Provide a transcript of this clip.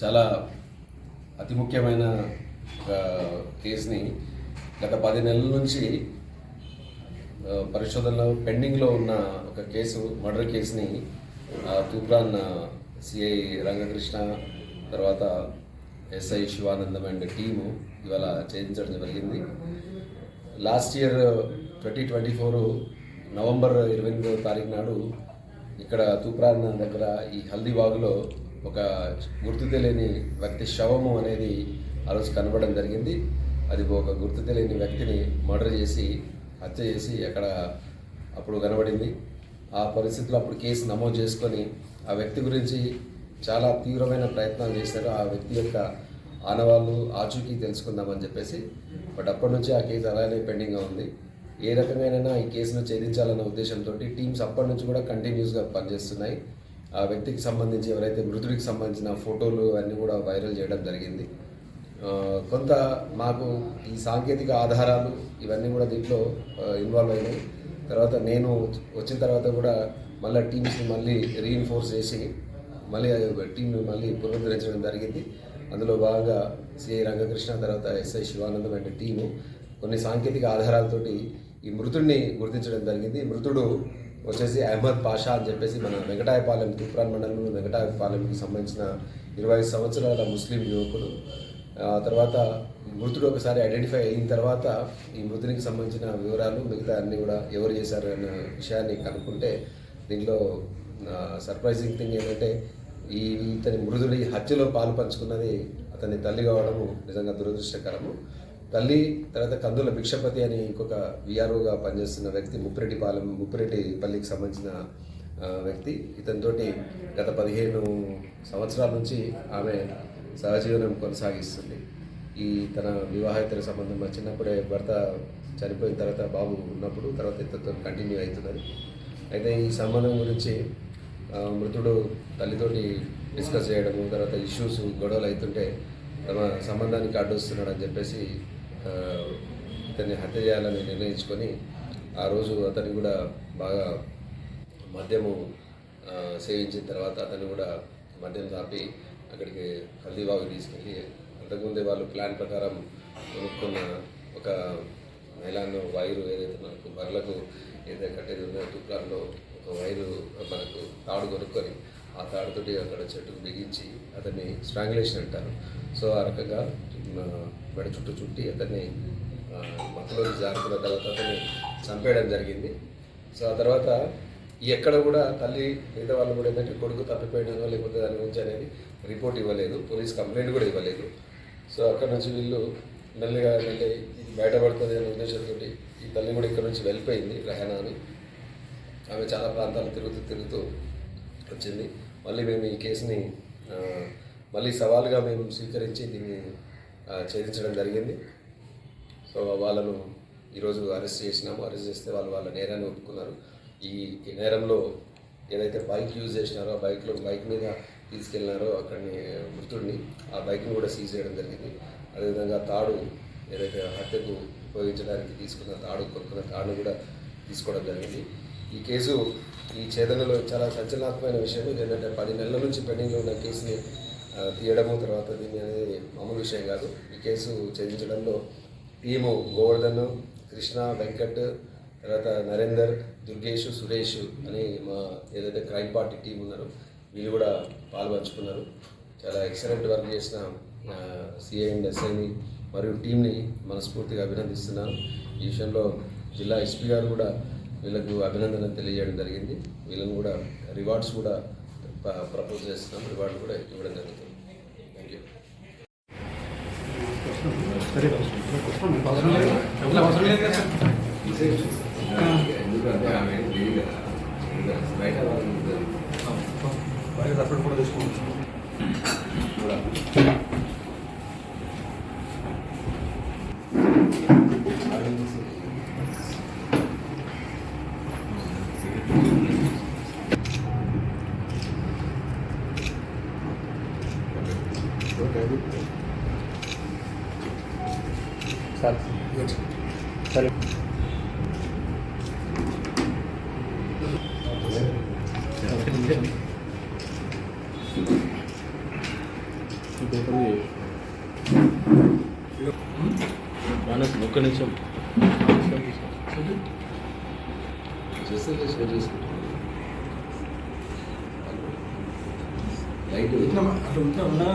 చాలా అతి ముఖ్యమైన ఒక కేసుని గత పది నెలల నుంచి పరిశోధనలో పెండింగ్లో ఉన్న ఒక కేసు మర్డర్ కేసుని తూప్రాన్న తూప్రాన్ సిఐ రంగకృష్ణ తర్వాత ఎస్ఐ శివానందం అండ్ టీము ఇవాళ ఛేదించడం జరిగింది. Last year twenty twenty four November ఇరవై ఎనిమిదవ తారీఖు నాడు ఇక్కడ తూప్రాన్ దగ్గర ఈ హల్దీబాగ్లో ఒక గుర్తు తెలియని వ్యక్తి శవము అనేది ఆ రోజు కనబడడం జరిగింది. అది ఒక గుర్తు తెలియని వ్యక్తిని మర్డర్ చేసి హత్య చేసి అక్కడ అప్పుడు కనబడింది. ఆ పరిస్థితిలో అప్పుడు కేసు నమోదు చేసుకొని ఆ వ్యక్తి గురించి చాలా తీవ్రమైన ప్రయత్నాలు చేశారు. ఆ వ్యక్తి యొక్క ఆనవాళ్ళు ఆచూకీ తెలుసుకుందామని చెప్పేసి. బట్ అప్పటి నుంచి ఆ కేసు అలానే పెండింగ్గా ఉంది. ఏ రకమైన ఈ కేసును ఛేదించాలన్న ఉద్దేశంతో టీమ్స్ అప్పటి నుంచి కూడా కంటిన్యూస్గా పనిచేస్తున్నాయి. ఆ వ్యక్తికి సంబంధించి ఎవరైతే మృతుడికి సంబంధించిన ఫోటోలు అన్నీ కూడా వైరల్ చేయడం జరిగింది. కొంత మాకు ఈ సాంకేతిక ఆధారాలు ఇవన్నీ కూడా దీంట్లో ఇన్వాల్వ్ అయినాయి. తర్వాత నేను వచ్చిన తర్వాత కూడా మళ్ళీ టీమ్స్ని మళ్ళీ రీఇన్ఫోర్స్ చేసి మళ్ళీ టీంను మళ్ళీ పునరుద్ధరించడం జరిగింది. అందులో భాగంగా సిఐ రంగకృష్ణ తర్వాత ఎస్ఐ శివానందం అంటే టీము కొన్ని సాంకేతిక ఆధారాలతోటి ఈ మృతుడిని గుర్తించడం జరిగింది. మృతుడు వచ్చేసి అహ్మద్ పాషా అని చెప్పేసి మన వెంకటాయపాలెం తూప్రాన్ మండలంలో వెంకటాయపాలెంకి సంబంధించిన ఇరవై ఐదు సంవత్సరాల ముస్లిం యువకుడు. ఆ తర్వాత మృతుడు ఒకసారి ఐడెంటిఫై అయిన తర్వాత ఈ మృతునికి సంబంధించిన వివరాలు మిగతా అన్ని కూడా ఎవరు చేశారు అన్న విషయాన్ని కనుక్కుంటే దీంట్లో సర్ప్రైజింగ్ థింగ్ ఏంటంటే ఈ ఇతని మృదుడి హత్యలో పాలు పంచుకున్నది అతని తల్లి కావడము నిజంగా దురదృష్టకరము. తల్లి తర్వాత కందుల భిక్షపతి అని ఇంకొక విఆర్ఓగా పనిచేస్తున్న వ్యక్తి ముప్పిరెడ్డి పాలెం ముప్పిరెడ్డి పల్లికి సంబంధించిన వ్యక్తి. ఇతనితోటి గత పదిహేను సంవత్సరాల నుంచి ఆమె సహజీవనం కొనసాగిస్తుంది. ఈ తన వివాహేతర సంబంధం చిన్నప్పుడే భర్త చనిపోయిన తర్వాత బాబు ఉన్నప్పుడు తర్వాత ఇతనితో కంటిన్యూ అవుతున్నది. అయితే ఈ సంబంధం గురించి మృతుడు తల్లితోటి డిస్కస్ చేయడము తర్వాత ఇష్యూస్ గొడవలు అవుతుంటే సంబంధానికి అడ్డొస్తున్నాడు అని చెప్పేసి ఇతన్ని హత్య చేయాలని నిర్ణయించుకొని ఆ రోజు అతన్ని కూడా బాగా మద్యము సేవించిన తర్వాత అతను కూడా మద్యం తాపి అక్కడికి హల్దీబాగు తీసుకెళ్ళి అంతకుముందే వాళ్ళు ప్లాన్ ప్రకారం కొనుక్కున్న ఒక నైలాన్ వైరు ఏదైతే మనకు బర్రెలకు ఏదైతే కట్టేది ఉందో తుప్రాల్లో ఒక వైరు మనకు తాడు కొనుక్కొని ఆ తాడుతోటి అక్కడ చెట్టుకు బిగించి అతన్ని స్ట్రాంగులేషన్ అంటారు. సో ఆ రకంగా మెడ చుట్టూ చుట్టి అతన్ని ఆ, మత్తులోకి జారుకున్న తర్వాత అతన్ని చంపేయడం జరిగింది. సో ఆ తర్వాత ఎక్కడ కూడా తల్లి మిగతా వాళ్ళు కూడా ఏంటంటే కొడుకు తప్పిపోయినానో లేకపోతే దాని గురించి అనేది రిపోర్ట్ ఇవ్వలేదు. పోలీస్ కంప్లైంట్ కూడా ఇవ్వలేదు. సో అక్కడ నుంచి వీళ్ళు మెల్లిగా వెళ్ళి బయటపడుతుంది అనే ఉద్దేశంతో ఈ తల్లి కూడా ఇక్కడ నుంచి వెళ్ళిపోయింది రెహనా అని. ఆమె చాలా ప్రాంతాలు తిరుగుతూ తిరుగుతూ వచ్చింది. మళ్ళీ మేము ఈ కేసుని మళ్ళీ సవాలుగా మేము స్వీకరించి దీన్ని ఛేదించడం జరిగింది. సో వాళ్ళను ఈరోజు అరెస్ట్ చేసినాము. అరెస్ట్ చేస్తే వాళ్ళు వాళ్ళ నేరాన్ని ఒప్పుకున్నారు. ఈ ఈ నేరంలో ఏదైతే బైక్ యూజ్ చేసినారో ఆ బైక్లో బైక్ మీద తీసుకెళ్ళినారో అక్కడిని మృతుడిని ఆ బైక్ని కూడా సీజ్ చేయడం జరిగింది. అదేవిధంగా తాడు ఏదైతే హత్యకు ఉపయోగించడానికి తీసుకున్న తాడు కొనుక్కున్న తాడును కూడా తీసుకోవడం జరిగింది. ఈ కేసు ఈ ఛేదనలో చాలా సంచలనాత్మకమైన విషయం ఏంటంటే పది నెలల నుంచి పెండింగ్లో ఉన్న కేసుని తీయడము తర్వాత దీన్ని అనేది మామూలు విషయం కాదు. ఈ కేసు ఛేదించడంలో టీము గోవర్ధన్ కృష్ణ వెంకట్ తర్వాత నరేందర్ దుర్గేష్ సురేష్ అని మా ఏదైతే క్రైమ్ పార్టీ టీం ఉన్నారో వీళ్ళు కూడా పాల్పంచుకున్నారు. చాలా ఎక్సలెంట్ వర్క్ చేసిన సిఐ అండ్ ఎస్ఐని మరియు టీంని మనస్ఫూర్తిగా అభినందిస్తున్నాను. ఈ విషయంలో జిల్లా ఎస్పీ గారు కూడా వీళ్ళకు అభినందన తెలియజేయడం జరిగింది. వీళ్ళని కూడా రివార్డ్స్ కూడా ప్రపోజ్ చేస్తున్నాం. రివార్డు కూడా ఇవ్వడం జరుగుతుంది. థ్యాంక్ యూ బయట కూడా. సార్. సరే. మానస్ ఒక్క నిమిషం చేస్తే షేర్ చేసుకుంటాం లైట్ అట్లా ఉంటే ఉండగా